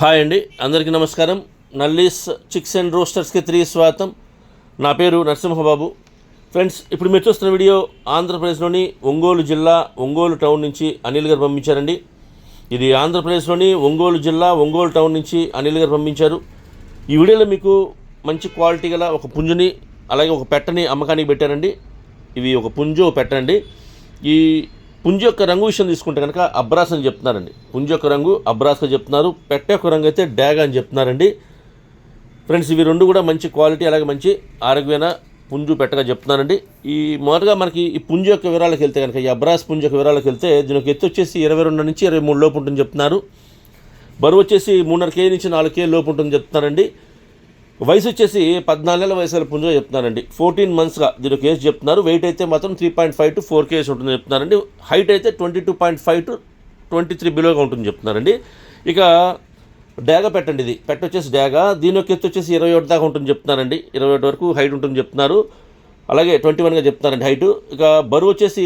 Hi అండి అందరికీ నమస్కారం. నల్లీస్ చిక్స్ అండ్ రోస్టర్స్కి తిరిగి స్వాగతం. నా పేరు నరసింహబాబు. ఫ్రెండ్స్ ఇప్పుడు మీరు చూస్తున్న వీడియో ఆంధ్రప్రదేశ్లోని ఒంగోలు జిల్లా ఒంగోలు టౌన్ నుంచి అనిల్ గారు పంపించారండి. ఇది ఆంధ్రప్రదేశ్లోని ఒంగోలు జిల్లా ఒంగోలు టౌన్ నుంచి అనిల్ గారు పంపించారు. ఈ వీడియోలో మీకు మంచి క్వాలిటీ గల ఒక పుంజుని అలాగే ఒక పెట్టని అమ్మకానికి పెట్టారండి. ఇవి ఒక పుంజు పెట్టండి. ఈ పుంజు యొక్క రంగు విషయం తీసుకుంటే కనుక అబ్రాస్ అని చెప్తున్నారండి. పుంజు యొక్క రంగు అబ్రాస్గా చెప్తున్నారు. పెట్ట యొక్క రంగు అయితే డ్యాగ్ అని చెప్తున్నారండి. ఫ్రెండ్స్ ఇవి రెండు కూడా మంచి క్వాలిటీ అలాగే మంచి ఆరోగ్యమైన పుంజు పెట్టగా చెప్తున్నానండి ఈ మొదటగా మనకి ఈ పుంజు యొక్క వివరాలకు వెళ్తే కనుక ఈ అబ్రాస్ పుంజు యొక్క వివరాలకు వెళ్తే దీని ఎత్తు వచ్చేసి ఇరవై రెండు నుంచి ఇరవై మూడు లోపు ఉంటుందని చెప్తున్నారు. బరువు వచ్చేసి మూడున్నర కేజీ నుంచి నాలుగు కేజీ లోపు ఉంటుందని చెప్తున్నారండి. వయసు వచ్చేసి పద్నాలుగేళ్ళ వయసు గల పుంజుగా చెప్తున్నారండి. ఫోర్టీన్ మంత్స్గా దీని కేసు చెప్తున్నారు. వెయిట్ అయితే మాత్రం three point five to four KG ఉంటుందని చెప్తున్నారండి. హైట్ అయితే twenty two point five to twenty three బిలోగా ఉంటుంది చెప్తున్నారండి. ఇక డ్యాగ పెట్టండి ఇది. పెట్ట వచ్చేసి డ్యాగ. దీని యొక్క ఎత్తు వచ్చేసి ఇరవై ఒకటి దాకా ఉంటుంది చెప్తున్నారండి. ఇరవై ఒకటి వరకు హైట్ ఉంటుంది చెప్తున్నారు. అలాగే ట్వంటీ వన్గా చెప్తున్నారండి హైట్ ఇక బరువు వచ్చేసి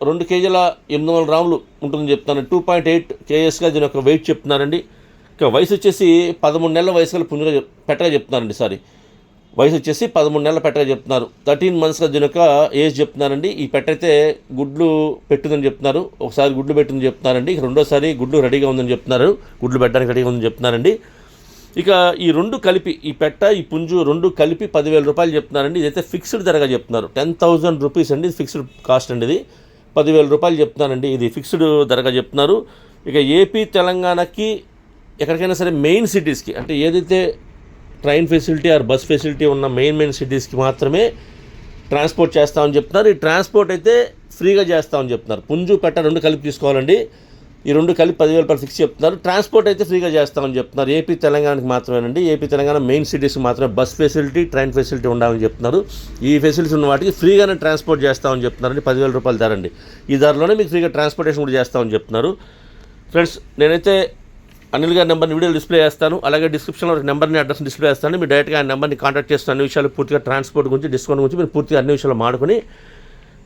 రెండు కేజీల ఎనిమిది వందల గ్రాములు ఉంటుందని చెప్తున్నాను టూ పాయింట్ ఎయిట్ కేఎస్గా దీని యొక్క వెయిట్ చెప్తున్నారండి. ఇక వయసు వచ్చేసి పదమూడు నెలల వయసు గల పుంజుగా పెట్టగా చెప్తున్నారండి సారీ. వయసు వచ్చేసి పదమూడు నెలల పెట్టగా చెప్తున్నారు. థర్టీన్ మంత్స్గా దినక ఏజ్ చెప్తున్నారండి. ఈ పెట్టయితే గుడ్లు పెట్టిందని చెప్తున్నారు. ఒకసారి గుడ్లు పెట్టిందని చెప్తున్నారండి. ఇక రెండోసారి గుడ్లు రెడీగా ఉందని చెప్తున్నారు. గుడ్లు పెట్టడానికి రెడీగా ఉందని చెప్తున్నారండి. ఇక ఈ రెండు కలిపి ఈ పెట్ట ఈ పుంజు రెండు కలిపి పదివేల రూపాయలు చెప్తున్నారండి. ఇదైతే ఫిక్స్డ్ ధరగా చెప్తున్నారు. టెన్ థౌజండ్ రూపీస్ అండి ఇది ఫిక్స్డ్ కాస్ట్ అండి ఇది. పదివేల రూపాయలు చెప్తున్నారండి. ఇది ఫిక్స్డ్ ధరగా చెప్తున్నారు. ఇక ఏపీ తెలంగాణకి ఎక్కడికైనా సరే మెయిన్ సిటీస్కి అంటే ఏదైతే train facility or bus facility ఉన్న మెయిన్ మెయిన్ సిటీస్కి మాత్రమే ట్రాన్స్పోర్ట్ చేస్తామని చెప్తున్నారు. ఈ ట్రాన్స్పోర్ట్ అయితే ఫ్రీగా చేస్తామని చెప్తున్నారు. పుంజు పెట్ట రెండు కలిపి తీసుకోవాలండి. ఈ రెండు కలిపి పదివేల రూపాయలు ఫిక్స్ చెప్తున్నారు. ట్రాన్స్పోర్ట్ అయితే ఫ్రీగా చేస్తామని చెప్తున్నారు. ఏపీ తెలంగాణకి మాత్రమేనండి. ఏపీ తెలంగాణ మెయిన్ సిటీస్కి మాత్రమే బస్ ఫెసిలిటీ ట్రైన్ ఫెసిలిటీ ఉండాలని చెప్తున్నారు. ఈ ఫెసిలిటీస్ ఉన్న వాటికి ఫ్రీగానే ట్రాన్స్పోర్ట్ చేస్తామని చెప్తున్నారండి. పదివేల రూపాయలు ధరండి ఈ ధరలోనే మీకు ఫ్రీగా ట్రాన్స్పోర్టేషన్ కూడా చేస్తామని చెప్తున్నారు. ఫ్రెండ్స్ నేనైతే అనిల్ గారి నెంబర్ని వీడియో డిస్ప్లే చేస్తాను. అలాగే డిస్క్రిప్షన్లో ఒక నెంబర్ని అడ్రస్ డిస్ప్లే చేస్తాను. మీరు డైరెక్ట్గా ఆ నెంబర్ని కాంటాక్ట్ చేస్తున్న అన్ని విషయాలు పూర్తిగా ట్రాన్స్పోర్ట్ గురించి డిస్కౌంట్ గురించి మీరు పూర్తిగా అన్ని విషయాలు మాడుకొని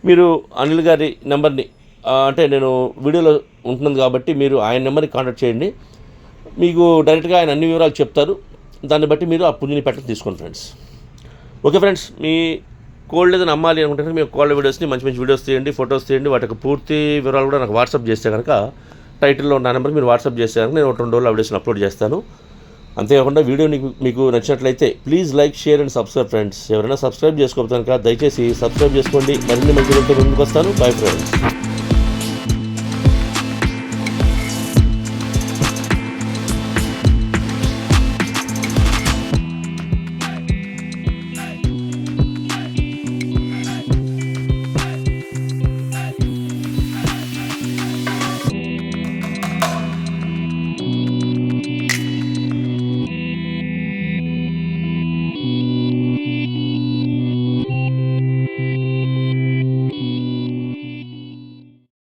మీరు అనిల్ గారి నెంబర్ని అంటే నేను వీడియోలో ఉంటుంది కాబట్టి మీరు ఆయన నెంబర్ని కాంటాక్ట్ చేయండి. మీకు డైరెక్ట్గా ఆయన అన్ని వివరాలు చెప్తారు. దాన్ని బట్టి మీరు ఆ పుంజుని పెట్టలు తీసుకోండి ఫ్రెండ్స్. ఓకే ఫ్రెండ్స్ మీ కోల్డ్ ఏదైనా అమ్మాలి అనుకుంటే మీ కోల్డ్ వీడియోస్ని మంచి మంచి వీడియోస్ తీయండి ఫొటోస్ తీయండి. వాటికి పూర్తి వివరాలు కూడా నాకు వాట్సాప్ చేస్తే కనుక టైటిల్లో ఉన్న నెంబర్ మీరు వాట్సాప్ చేస్తే నేను ఒక రెండు రోజులు అప్డేషన్ అప్లోడ్ చేస్తాను. అంతేకాకుండా వీడియో మీకు మీకు నచ్చినట్లయితే please like share and subscribe friends. ఎవరైనా సబ్స్క్రైబ్ చేసుకోవచ్చు కనుక దయచేసి సబ్స్క్రైబ్ చేసుకోండి. మరిన్ని మంచి ముందుకు వస్తాను. Bye friends.